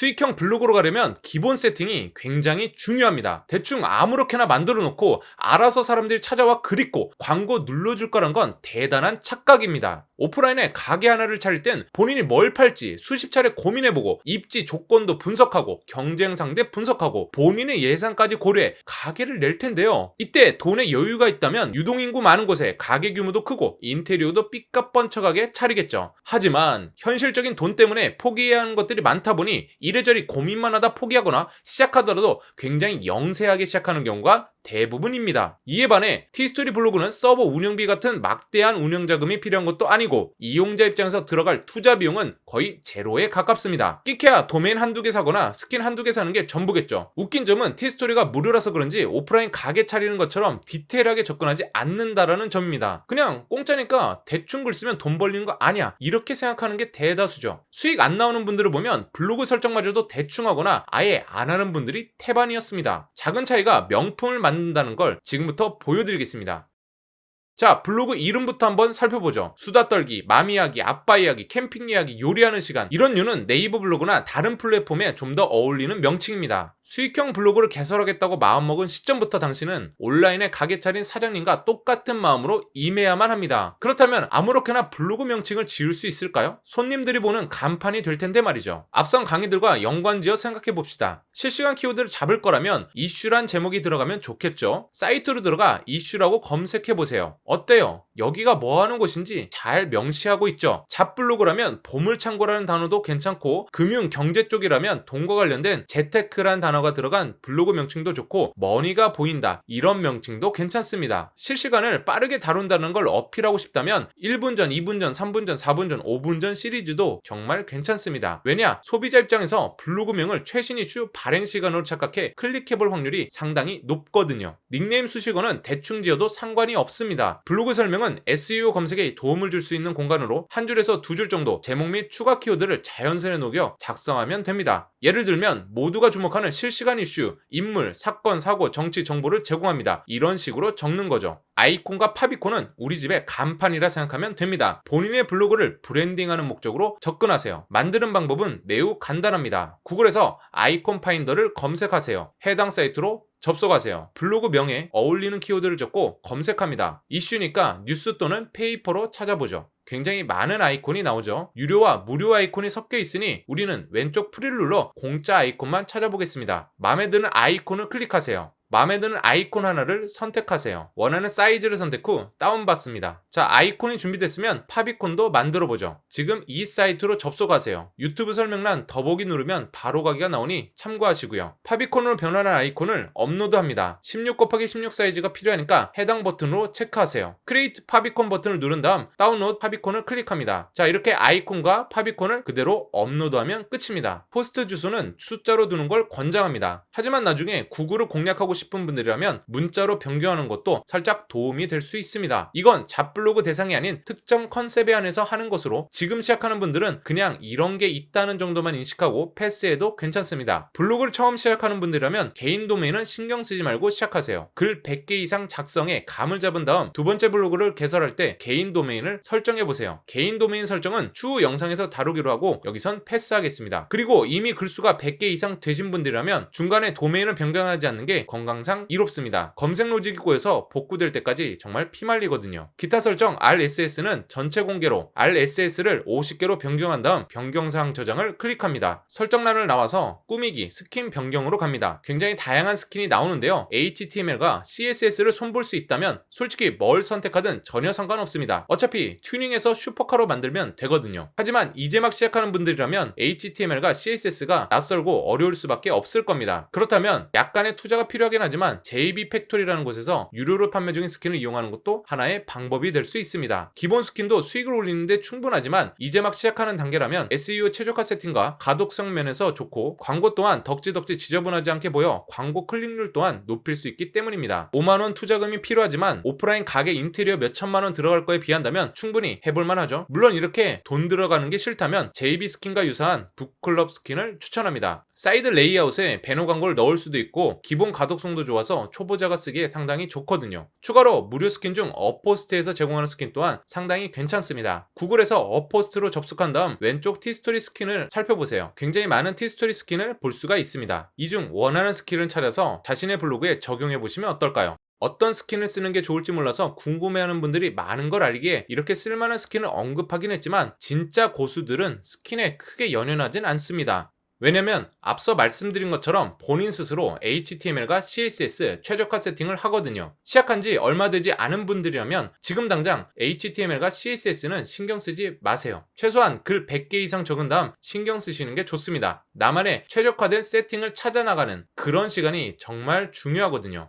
수익형 블로그로 가려면 기본 세팅이 굉장히 중요합니다. 대충 아무렇게나 만들어 놓고 알아서 사람들이 찾아와 그리고 광고 눌러줄 거란 건 대단한 착각입니다. 오프라인에 가게 하나를 차릴 땐 본인이 뭘 팔지 수십 차례 고민해보고 입지 조건도 분석하고 경쟁 상대 분석하고 본인의 예산까지 고려해 가게를 낼 텐데요. 이때 돈에 여유가 있다면 유동인구 많은 곳에 가게 규모도 크고 인테리어도 삐까뻔쩍하게 차리겠죠. 하지만 현실적인 돈 때문에 포기해야 하는 것들이 많다 보니 이 래저래 고민만 하다 포기하거나 시작하더라도 굉장히 영세하게 시작하는 경우가 대부분입니다. 이에 반해 티스토리 블로그는 서버 운영비 같은 막대한 운영 자금이 필요한 것도 아니고 이용자 입장에서 들어갈 투자 비용은 거의 제로에 가깝습니다. 끼케야 도메인 한두 개 사거나 스킨 한두 개 사는 게 전부겠죠. 웃긴 점은 티스토리가 무료라서 그런지 오프라인 가게 차리는 것처럼 디테일하게 접근하지 않는다라는 점입니다. 그냥 공짜니까 대충 글 쓰면 돈 벌리는 거 아니야. 이렇게 생각하는 게 대다수죠. 수익 안 나오는 분들을 보면 블로그 설정마저도 대충 하거나 아예 안 하는 분들이 태반이었습니다. 작은 차이가 명품을 만 든다는 걸 지금부터 보여드리겠습니다. 자, 블로그 이름부터 한번 살펴보죠. 수다 떨기, 맘 이야기, 아빠 이야기, 캠핑 이야기, 요리하는 시간. 이런 류는 네이버 블로그나 다른 플랫폼에 좀 더 어울리는 명칭입니다. 수익형 블로그를 개설하겠다고 마음먹은 시점부터 당신은 온라인에 가게 차린 사장님과 똑같은 마음으로 임해야만 합니다. 그렇다면 아무렇게나 블로그 명칭을 지을 수 있을까요? 손님들이 보는 간판이 될 텐데 말이죠. 앞선 강의들과 연관지어 생각해 봅시다. 실시간 키워드를 잡을 거라면 이슈란 제목이 들어가면 좋겠죠. 사이트로 들어가 이슈라고 검색해 보세요. 어때요? 여기가 뭐 하는 곳인지 잘 명시하고 있죠. 잡블로그라면 보물창고라는 단어도 괜찮고 금융 경제 쪽이라면 돈과 관련된 재테크란 단어 가 들어간 블로그 명칭도 좋고 머니가 보인다 이런 명칭도 괜찮습니다. 실시간을 빠르게 다룬다는 걸 어필하고 싶다면 1분 전, 2분 전, 3분 전, 4분 전, 5분 전 시리즈도 정말 괜찮습니다. 왜냐? 소비자 입장에서 블로그명을 최신 이슈 발행 시간으로 착각해 클릭해볼 확률이 상당히 높거든요. 닉네임 수식어는 대충 지어도 상관이 없습니다. 블로그 설명은 SEO 검색에 도움을 줄 수 있는 공간으로 한 줄에서 두 줄 정도 제목 및 추가 키워드를 자연스레 녹여 작성하면 됩니다. 예를 들면 모두가 주목하는 실시간 이슈, 인물, 사건, 사고, 정치 정보를 제공합니다. 이런 식으로 적는 거죠. 아이콘과 파비콘은 우리 집의 간판이라 생각하면 됩니다. 본인의 블로그를 브랜딩하는 목적으로 접근하세요. 만드는 방법은 매우 간단합니다. 구글에서 아이콘 파인더를 검색하세요. 해당 사이트로 접속하세요. 블로그 명에 어울리는 키워드를 적고 검색합니다. 이슈니까 뉴스 또는 페이퍼로 찾아보죠. 굉장히 많은 아이콘이 나오죠. 유료와 무료 아이콘이 섞여 있으니 우리는 왼쪽 프리를 눌러 공짜 아이콘만 찾아보겠습니다. 마음에 드는 아이콘을 클릭하세요. 마음에 드는 아이콘 하나를 선택하세요. 원하는 사이즈를 선택 후 다운받습니다. 자, 아이콘이 준비됐으면 파비콘도 만들어 보죠. 지금 이 사이트로 접속하세요. 유튜브 설명란 더보기 누르면 바로 가기가 나오니 참고하시고요. 파비콘으로 변환한 아이콘을 업로드합니다. 16 곱하기 16 사이즈가 필요하니까 해당 버튼으로 체크하세요. 크리에이트 파비콘 버튼을 누른 다음 다운로드 파비콘을 클릭합니다. 자, 이렇게 아이콘과 파비콘을 그대로 업로드하면 끝입니다. 포스트 주소는 숫자로 두는 걸 권장합니다. 하지만 나중에 구글을 공략하고 싶은 분들이라면 문자로 변경하는 것도 살짝 도움이 될 수 있습니다. 이건 잡블로그 대상이 아닌 특정 컨셉에 한해서 하는 것으로 지금 시작하는 분들은 그냥 이런 게 있다는 정도만 인식하고 패스해도 괜찮습니다. 블로그를 처음 시작하는 분들이라면 개인 도메인은 신경 쓰지 말고 시작하세요. 글 100개 이상 작성에 감을 잡은 다음 두 번째 블로그를 개설할 때 개인 도메인을 설정해 보세요. 개인 도메인 설정은 추후 영상에서 다루기로 하고 여기선 패스하겠습니다. 그리고 이미 글수가 100개 이상 되신 분들이라면 중간에 도메인을 변경하지 않는 게 건강 건강상 이롭습니다. 검색 로직이 꼬여서 복구될 때까지 정말 피말리거든요. 기타 설정 RSS는 전체 공개로 RSS를 50개로 변경한 다음 변경사항 저장을 클릭합니다. 설정란을 나와서 꾸미기, 스킨 변경으로 갑니다. 굉장히 다양한 스킨이 나오는데요. HTML과 CSS를 손볼 수 있다면 솔직히 뭘 선택하든 전혀 상관없습니다. 어차피 튜닝해서 슈퍼카로 만들면 되거든요. 하지만 이제 막 시작하는 분들이라면 HTML과 CSS가 낯설고 어려울 수밖에 없을 겁니다. 그렇다면 약간의 투자가 필요하긴 하지만 JB 팩토리라는 곳에서 유료로 판매 중인 스킨을 이용하는 것도 하나의 방법이 될 수 있습니다. 기본 스킨도 수익을 올리는데 충분하지만 이제 막 시작하는 단계라면 SEO 최적화 세팅과 가독성 면에서 좋고 광고 또한 덕지덕지 지저분하지 않게 보여 광고 클릭률 또한 높일 수 있기 때문입니다. 5만원 투자금이 필요하지만 오프라인 가게 인테리어 몇 천만원 들어갈 거에 비한다면 충분히 해볼만 하죠. 물론 이렇게 돈 들어가는 게 싫다면 JB 스킨과 유사한 북클럽 스킨을 추천합니다. 사이드 레이아웃에 배너 광고를 넣을 수도 있고 기본 가독성 접근성도 좋아서 초보자가 쓰기에 상당히 좋거든요. 추가로 무료 스킨 중 어포스트에서 제공하는 스킨 또한 상당히 괜찮습니다. 구글에서 어포스트로 접속한 다음 왼쪽 티스토리 스킨을 살펴보세요. 굉장히 많은 티스토리 스킨을 볼 수가 있습니다. 이 중 원하는 스킨을 찾아서 자신의 블로그에 적용해 보시면 어떨까요? 어떤 스킨을 쓰는 게 좋을지 몰라서 궁금해하는 분들이 많은 걸 알기에 이렇게 쓸만한 스킨을 언급하긴 했지만 진짜 고수들은 스킨에 크게 연연하진 않습니다. 왜냐면 앞서 말씀드린 것처럼 본인 스스로 HTML과 CSS 최적화 세팅을 하거든요. 시작한 지 얼마 되지 않은 분들이라면 지금 당장 HTML과 CSS는 신경 쓰지 마세요. 최소한 글 100개 이상 적은 다음 신경 쓰시는 게 좋습니다. 나만의 최적화된 세팅을 찾아 나가는 그런 시간이 정말 중요하거든요.